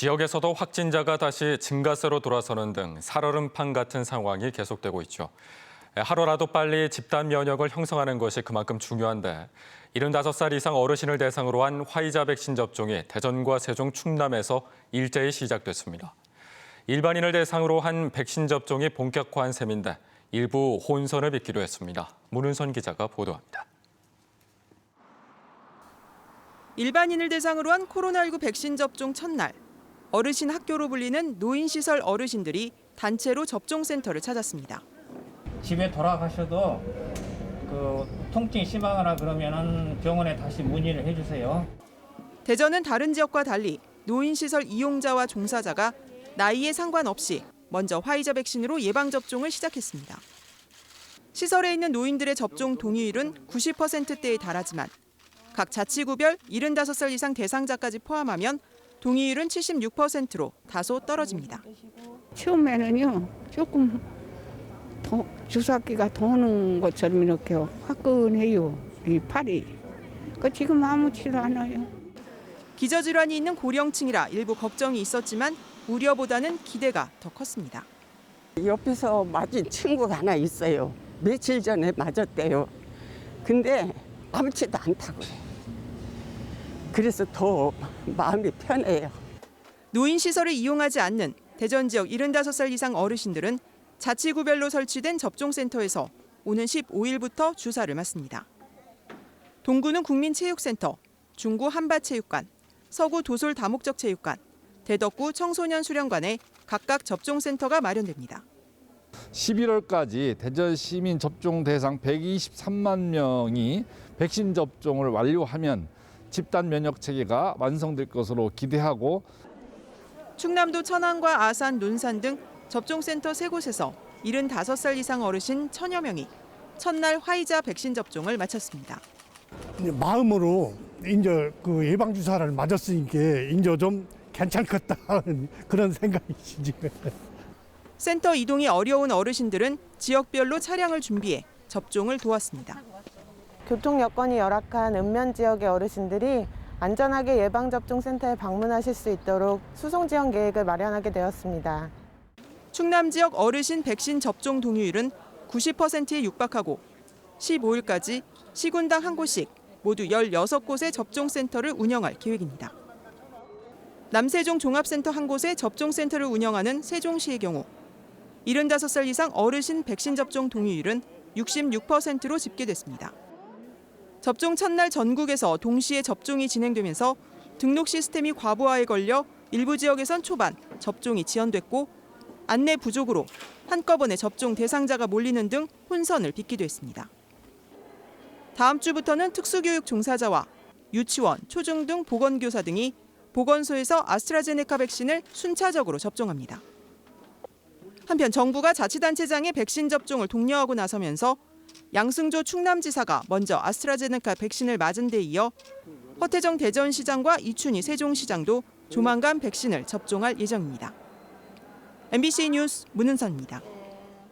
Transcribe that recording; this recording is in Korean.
지역에서도 확진자가 다시 증가세로 돌아서는 등 살얼음판 같은 상황이 계속되고 있죠. 하루라도 빨리 집단 면역을 형성하는 것이 그만큼 중요한데 75살 이상 어르신을 대상으로 한 화이자 백신 접종이 대전과 세종, 충남에서 일제히 시작됐습니다. 일반인을 대상으로 한 백신 접종이 본격화한 셈인데 일부 혼선을 빚기도 했습니다. 문은선 기자가 보도합니다. 일반인을 대상으로 한 코로나19 백신 접종 첫날 어르신 학교로 불리는 노인시설 어르신들이 단체로 접종센터를 찾았습니다. 집에 돌아가셔도 그 통증이 심하거나 그러면은 병원에 다시 문의를 해주세요. 대전은 다른 지역과 달리 노인시설 이용자와 종사자가 나이에 상관없이 먼저 화이자 백신으로 예방 접종을 시작했습니다. 시설에 있는 노인들의 접종 동의율은 90%대에 달하지만 각 자치구별 75살 이상 대상자까지 포함하면 동의율은 76%로 다소 떨어집니다. 처음에는요 조금 더 주사기가 도는 것처럼 이렇게 화끈해요 이 팔이 그 지금 아무렇지도 않아요 기저질환이 있는 고령층이라 일부 걱정이 있었지만 우려보다는 기대가 더 컸습니다. 옆에서 맞은 친구가 하나 있어요. 며칠 전에 맞았대요. 근데 아무렇지도 않다고 그래. 그래서 더 마음이 편해요. 노인 시설을 이용하지 않는 대전 지역 75살 이상 어르신들은 자치구별로 설치된 접종센터에서 오는 15일부터 주사를 맞습니다. 동구는 국민체육센터, 중구 한밭체육관, 서구 도솔 다목적 체육관, 대덕구 청소년 수련관에 각각 접종센터가 마련됩니다. 11월까지 대전 시민 접종 대상 123만 명이 백신 접종을 완료하면 집단 면역 체계가 완성될 것으로 기대하고 충남도 천안과 아산, 논산 등 접종센터 세 곳에서 75살 이상 어르신 천여 명이 첫날 화이자 백신 접종을 마쳤습니다. 이제 마음으로 이제 그 예방 주사를 맞았으니까 이제 좀 괜찮겠다 하는 그런 생각이지. 센터 이동이 어려운 어르신들은 지역별로 차량을 준비해 접종을 도왔습니다. 교통 여건이 열악한 읍면 지역의 어르신들이 안전하게 예방접종센터에 방문하실 수 있도록 수송 지원 계획을 마련하게 되었습니다. 충남 지역 어르신 백신 접종 동의율은 90%에 육박하고 15일까지 시군당 한 곳씩 모두 16곳의 접종센터를 운영할 계획입니다. 남세종 종합센터 한 곳에 접종센터를 운영하는 세종시의 경우 75살 이상 어르신 백신 접종 동의율은 66%로 집계됐습니다. 접종 첫날 전국에서 동시에 접종이 진행되면서 등록 시스템이 과부하에 걸려 일부 지역에선 초반 접종이 지연됐고 안내 부족으로 한꺼번에 접종 대상자가 몰리는 등 혼선을 빚기도 했습니다. 다음 주부터는 특수교육 종사자와 유치원, 초중 등 보건교사 등이 보건소에서 아스트라제네카 백신을 순차적으로 접종합니다. 한편 정부가 자치단체장의 백신 접종을 독려하고 나서면서 양승조 충남지사가 먼저 아스트라제네카 백신을 맞은 데 이어 허태정 대전시장과 이춘희 세종시장도 조만간 백신을 접종할 예정입니다. MBC 뉴스 문은선입니다.